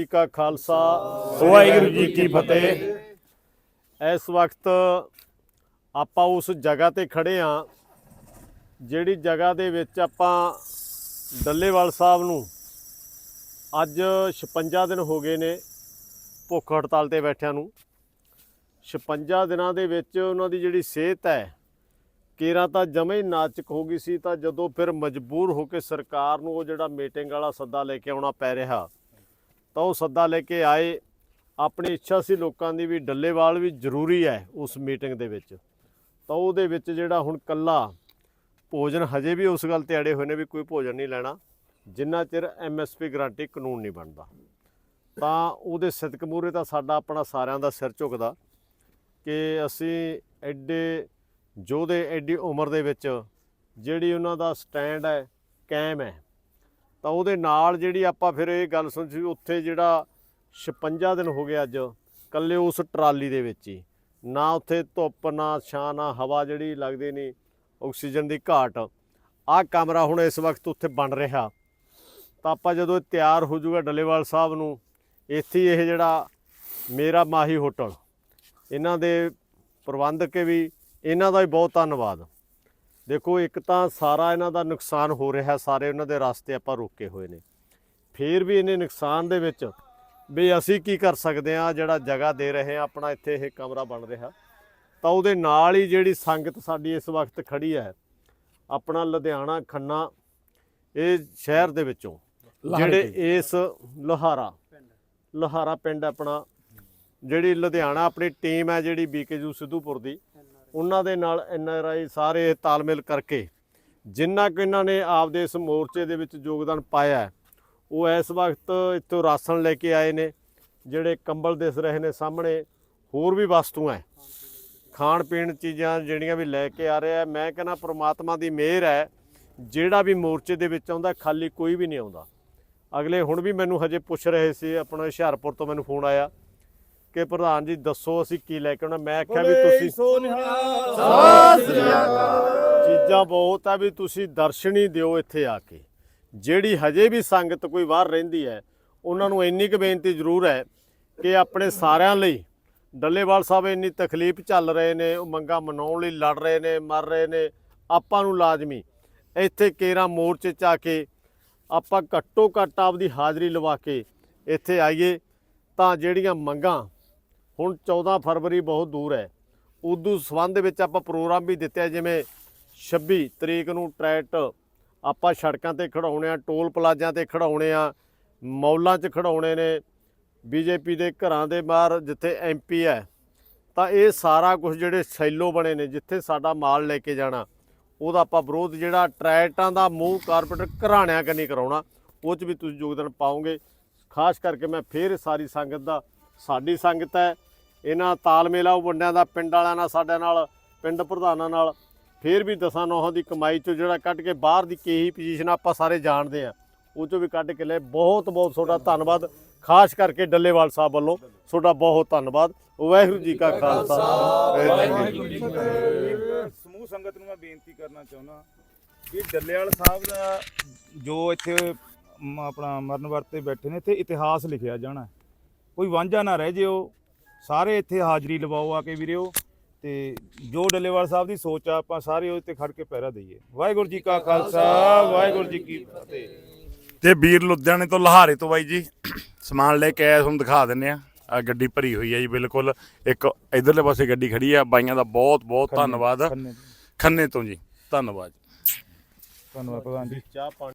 ਜੀ ਕਾ ਖਾਲਸਾ। ਵਾਹਿਗੁਰੂ ਜੀ ਕੀ ਫਤਿਹ। ਇਸ ਵਕਤ ਆਪਾਂ ਉਸ ਜਗ੍ਹਾ ਤੇ ਖੜੇ ਆ ਜਿਹੜੀ ਜਗ੍ਹਾ ਦੇ ਵਿੱਚ ਆਪਾਂ ਡੱਲੇਵਾਲ ਸਾਹਿਬ ਨੂੰ ਅੱਜ 56 ਦਿਨ ਹੋ ਗਏ ਨੇ ਭੁੱਖ ਹੜਤਾਲ ਤੇ ਬੈਠਿਆਂ ਨੂੰ। 56 ਦਿਨਾਂ ਦੇ ਵਿੱਚ ਉਹਨਾਂ ਦੀ ਜਿਹੜੀ ਸਿਹਤ ਹੈ ਕੇਰਾਂ ਤਾਂ ਜਮੇ ਹੀ ਨਾਚਕ ਹੋ ਗਈ ਸੀ ਤਾਂ ਜਦੋਂ ਫਿਰ ਮਜਬੂਰ ਹੋ ਕੇ ਸਰਕਾਰ ਨੂੰ ਉਹ ਜਿਹੜਾ ਮੀਟਿੰਗ ਵਾਲਾ ਸੱਦਾ ਲੈ ਕੇ ਆਉਣਾ ਪੈ ਰਿਹਾ ਤਾਂ ਉਹ ਸੱਦਾ ਲੈ ਕੇ ਆਏ। ਆਪਣੀ ਇੱਛਾ ਸੀ ਲੋਕਾਂ ਦੀ ਵੀ ਡੱਲੇਵਾਲ ਵੀ ਜ਼ਰੂਰੀ ਹੈ ਉਸ ਮੀਟਿੰਗ ਦੇ ਵਿੱਚ। ਤਾਂ ਉਹਦੇ ਵਿੱਚ ਜਿਹੜਾ ਹੁਣ ਕੱਲਾ ਭੋਜਨ ਹਜੇ ਵੀ ਉਸ ਗੱਲ ਤੇ ਅੜੇ ਹੋਏ ਨੇ ਵੀ ਕੋਈ ਭੋਜਨ ਨਹੀਂ ਲੈਣਾ, ਜਿੰਨਾ ਚਿਰ ਐਮਐਸਪੀ ਗਰੰਟੀ ਕਾਨੂੰਨ ਨਹੀਂ ਬਣਦਾ। ਤਾਂ ਉਹਦੇ ਸਿਦਕ ਮੂਹਰੇ ਤਾਂ ਸਾਡਾ ਆਪਣਾ ਸਾਰਿਆਂ ਦਾ ਸਿਰ ਝੁਕਦਾ ਕਿ ਅਸੀਂ ਐਡੇ, ਯੋਧੇ ਐਡੀ ਉਮਰ ਦੇ ਵਿੱਚ ਜਿਹੜੀ ਉਹਨਾਂ ਦਾ ਸਟੈਂਡ ਹੈ, ਕਾਇਮ ਹੈ। ਤਾਂ ਉਹਦੇ ਨਾਲ ਜਿਹੜੀ ਆਪਾਂ ਫਿਰ ਇਹ ਗੱਲ ਸੁਣੀ ਸੀ, ਉੱਥੇ ਜਿਹੜਾ 56 ਦਿਨ ਹੋ ਗਏ ਅੱਜ ਕੱਲੇ ਉਸ ਟਰਾਲੀ ਦੇ ਵਿੱਚ ਹੀ। ਨਾ ਉੱਥੇ ਧੁੱਪ, ਨਾ ਛਾਂ, ਨਾ ਹਵਾ ਜਿਹੜੀ ਲੱਗਦੀ ਨਹੀਂ ਆਕਸੀਜਨ ਦੀ ਘਾਟ। ਆਹ ਕਮਰਾ ਹੁਣ ਇਸ ਵਕਤ ਉੱਥੇ ਬਣ ਰਿਹਾ। ਤਾਂ ਆਪਾਂ ਜਦੋਂ ਇਹ ਤਿਆਰ ਹੋ ਜਾਊਗਾ ਡੱਲੇਵਾਲ ਸਾਹਿਬ ਨੂੰ, ਇੱਥੇ ਇਹ ਜਿਹੜਾ ਮੇਰਾ ਮਾਹੀ ਹੋਟਲ। ਇਹਨਾਂ ਦੇ ਪ੍ਰਬੰਧਕ ਵੀ, ਇਹਨਾਂ ਦਾ ਵੀ ਬਹੁਤ ਧੰਨਵਾਦ। ਦੇਖੋ ਇੱਕ ਤਾਂ ਸਾਰਾ ਇਹਨਾਂ ਦਾ ਨੁਕਸਾਨ ਹੋ ਰਿਹਾ ਸਾਰੇ ਉਹਨਾਂ ਦੇ ਰਸਤੇ ਆਪਾਂ ਰੋਕੇ ਹੋਏ ਨੇ। ਫੇਰ ਵੀ ਇਹਨੇ ਨੁਕਸਾਨ ਦੇ ਵਿੱਚ ਵੀ ਅਸੀਂ ਕੀ ਕਰ ਸਕਦੇ ਆ ਜਿਹੜਾ ਜਗ੍ਹਾ ਦੇ ਰਹੇ ਆ ਆਪਣਾ ਇੱਥੇ ਇਹ ਕਮਰਾ ਬਣ ਰਿਹਾ। ਤਾਂ ਉਹਦੇ ਨਾਲ ਹੀ ਜਿਹੜੀ ਸੰਗਤ ਸਾਡੀ ਇਸ ਵਕਤ ਖੜੀ ਹੈ ਆਪਣਾ ਲੁਧਿਆਣਾ ਖੰਨਾ ਇਹ ਸ਼ਹਿਰ ਦੇ ਵਿੱਚੋਂ ਜਿਹੜੇ ਇਸ ਲੋਹਾਰਾ ਲੋਹਾਰਾ ਪਿੰਡ ਆਪਣਾ ਜਿਹੜੀ ਲੁਧਿਆਣਾ ਆਪਣੀ ਟੀਮ ਹੈ ਜਿਹੜੀ ਬੀਕੇਯੂ ਸਿੱਧੂਪੁਰ ਦੀ ਉਹਨਾਂ ਦੇ ਨਾਲ ਐਨਆਰਆਈ ਸਾਰੇ ਤਾਲਮੇਲ ਕਰਕੇ ਜਿੰਨਾ ਕਿ ਇਹਨਾਂ ਨੇ ਆਪਦੇ ਇਸ ਮੋਰਚੇ ਦੇ ਵਿੱਚ ਯੋਗਦਾਨ ਪਾਇਆ ਉਹ ਇਸ ਵਕਤ ਇੱਥੋਂ ਰਾਸ਼ਨ ਲੈ ਕੇ ਆਏ ਨੇ, ਜਿਹੜੇ ਕੰਬਲ ਦਿਸ ਰਹੇ ਨੇ ਸਾਹਮਣੇ, ਹੋਰ ਵੀ ਵਸਤੂਆਂ ਹੈ। ਖਾਣ ਪੀਣ ਚੀਜ਼ਾਂ ਜਿਹੜੀਆਂ ਵੀ ਲੈ ਕੇ ਆ ਰਿਹਾ ਮੈਂ ਕਹਿੰਦਾ ਪ੍ਰਮਾਤਮਾ ਦੀ ਮਿਹਰ ਹੈ, ਜਿਹੜਾ ਵੀ ਮੋਰਚੇ ਦੇ ਵਿੱਚ ਆਉਂਦਾ, ਖਾਲੀ ਕੋਈ ਵੀ ਨਹੀਂ ਆਉਂਦਾ। ਅਗਲੇ ਹੁਣ ਵੀ ਮੈਨੂੰ ਹਜੇ ਪੁੱਛ ਰਹੇ ਸੀ, ਆਪਣਾ ਹੁਸ਼ਿਆਰਪੁਰ ਤੋਂ ਮੈਨੂੰ ਫੋਨ ਆਇਆ। ਕਿ ਪ੍ਰਧਾਨ ਜੀ ਦੱਸੋ ਅਸੀਂ ਕੀ ਲੈ ਕੇ ਆਉਣਾ? ਮੈਂ ਆਖਿਆ ਵੀ ਤੁਸੀਂ ਚੀਜ਼ਾਂ ਬਹੁਤ ਆ ਵੀ ਤੁਸੀਂ ਦਰਸ਼ਨੀ ਦਿਓ ਇੱਥੇ ਆ ਕੇ। ਜਿਹੜੀ ਹਜੇ ਵੀ ਸੰਗਤ ਕੋਈ ਬਾਹਰ ਰਹਿੰਦੀ ਹੈ ਉਹਨਾਂ ਨੂੰ ਇੰਨੀ ਕੁ ਬੇਨਤੀ ਜ਼ਰੂਰ ਹੈ ਕਿ ਆਪਣੇ ਸਾਰਿਆਂ ਲਈ ਡੱਲੇਵਾਲ ਸਾਹਿਬ ਇੰਨੀ ਤਕਲੀਫ ਚੱਲ ਰਹੇ ਨੇ ਉਹ ਮੰਗਾ ਮਨਾਉਣ ਲਈ ਲੜ ਰਹੇ ਨੇ ਮਰ ਰਹੇ ਨੇ ਆਪਾਂ ਨੂੰ ਲਾਜ਼ਮੀ। ਇੱਥੇ ਕੇਰਾ ਮੋਰਚੇ ਚ ਆ ਕੇ ਆਪਾਂ ਘੱਟੋ ਘੱਟ ਆਪਦੀ ਹਾਜ਼ਰੀ ਲਵਾ ਕੇ ਇੱਥੇ ਆਈਏ ਤਾਂ ਜਿਹੜੀਆਂ ਮੰਗਾਂ ਹੁਣ 14 ਫਰਵਰੀ ਬਹੁਤ ਦੂਰ ਹੈ। ਉਦੋਂ ਸੰਬੰਧ ਵਿੱਚ ਆਪਾਂ ਪ੍ਰੋਗਰਾਮ ਵੀ ਦਿੱਤੇ ਜਿਵੇਂ 26 ਤਰੀਕ ਨੂੰ ਟਰੈਟ ਆਪਾਂ ਸੜਕਾਂ ਤੇ ਖੜਾਉਣੇ ਆ, ਟੋਲ ਪਲਾਜ਼ਿਆਂ ਤੇ ਖੜਾਉਣੇ ਆ, ਮੌਲਾਂ 'ਚ ਖੜਾਉਣੇ ਨੇ ਬੀਜੇਪੀ ਦੇ ਘਰਾਂ ਦੇ ਬਾਹਰ ਜਿੱਥੇ ਐਮਪੀ ਹੈ। ਤਾਂ ਇਹ ਸਾਰਾ ਕੁਝ ਜਿਹੜੇ ਸੈਲੋ ਬਣੇ ਨੇ, ਜਿੱਥੇ ਸਾਡਾ ਮਾਲ ਲੈ ਕੇ ਜਾਣਾ, ਉਹਦਾ ਆਪਾਂ ਵਿਰੋਧ ਜਿਹੜਾ ਟਰੈਟਾਂ ਦਾ ਮੂੰਹ ਕਾਰਪੋਰੇਟ ਘਰਾਣਿਆਂ ਕੰਨੀ ਕਰਾਉਣਾ, ਉਹ 'ਚ ਵੀ ਤੁਸੀਂ ਯੋਗਦਾਨ ਪਾਓਗੇ। ਖਾਸ ਕਰਕੇ ਮੈਂ ਫੇਰ ਸਾਰੀ ਸੰਗਤ ਦਾ, ਸਾਡੀ ਸੰਗਤ ਹੈ ਇਹਨਾਂ ਤਾਲਮੇਲ ਆ ਉਹ ਵੰਡਿਆਂ ਦਾ ਪਿੰਡ ਵਾਲਿਆਂ ਨਾਲ, ਸਾਡੇ ਨਾਲ, ਪਿੰਡ ਪ੍ਰਧਾਨਾਂ ਨਾਲ, ਫੇਰ ਵੀ ਦਸਾਂ ਨੌਹਾਂ ਦੀ ਕਮਾਈ ਚੋਂ ਜਿਹੜਾ ਕੱਢ ਕੇ ਬਾਹਰ ਦੀ ਕਿਹੀ ਪੋਜੀਸ਼ਨ ਆਪਾਂ ਸਾਰੇ ਜਾਣਦੇ ਆ। ਉਹ ਚੋਂ ਵੀ ਕੱਢ ਕੇ ਲੈ ਬਹੁਤ ਬਹੁਤ ਤੁਹਾਡਾ ਧੰਨਵਾਦ। ਖਾਸ ਕਰਕੇ ਡੱਲੇਵਾਲ ਸਾਹਿਬ ਵੱਲੋਂ ਤੁਹਾਡਾ ਬਹੁਤ ਧੰਨਵਾਦ। ਵਾਹਿਗੁਰੂ ਜੀ ਕਾ ਖਾਲਸਾ। ਵਾਹਿਗੁਰੂ ਜੀ ਕੀ ਫਤਿਹ ਸਮੂਹ ਸੰਗਤ ਨੂੰ ਮੈਂ ਬੇਨਤੀ ਕਰਨਾ ਚਾਹੁੰਦਾ ਕਿ ਡੱਲੇਵਾਲ ਸਾਹਿਬ ਦਾ ਜੋ ਇੱਥੇ ਆਪਣਾ ਮਰਨ ਵਰਤੇ ਬੈਠੇ ਨੇ, ਇੱਥੇ ਇਤਿਹਾਸ ਲਿਖਿਆ ਜਾਣਾ ਕੋਈ ਵਾਂਝਾ ਨਾ ਰਹਿ ਜਿਓ। ਸਾਰੇ ਇੱਥੇ ਹਾਜ਼ਰੀ ਲਵਾਓ ਆ ਕੇ ਵੀਰਿਓ ਤੇ ਜੋ ਡੱਲੇਵਾਲ ਸਾਹਿਬ ਦੀ ਸੋਚ ਆ ਆਪਾਂ ਸਾਰੇ ਉਹ ਤੇ ਖੜ ਕੇ ਪਹਿਰਾ ਦਈਏ। ਵਾਹਿਗੁਰੂ ਜੀ ਕਾ ਖਾਲਸਾ ਵਾਹਿਗੁਰੂ ਜੀ ਕੀ ਫਤਿਹ। ਤੇ ਵੀਰ ਲੁਧਿਆਣੇ ਤੋਂ ਲਹਾਰੇ ਤੋਂ ਬਾਈ ਜੀ ਸਮਾਨ ਲੈ ਕੇ ਆਇਆ ਤੁਹਾਨੂੰ ਦਿਖਾ ਦਿੰਨੇ ਆ। ਆ ਗੱਡੀ ਭਰੀ ਹੋਈ ਹੈ ਜੀ ਬਿਲਕੁਲ। ਇੱਕ ਇਧਰਲੇ ਪਾਸੇ ਗੱਡੀ ਖੜੀ ਆ ਬਾਈਆਂ ਦਾ ਬਹੁਤ ਬਹੁਤ ਧੰਨਵਾਦ। ਖੰਨੇ ਤੋਂ। ਖੰਨੇ ਤੋਂ ਜੀ ਧੰਨਵਾਦ। ਧੰਨਵਾਦ ਪ੍ਰਧਾਨ ਜੀ। ਚਾਹ ਪਾਣੀ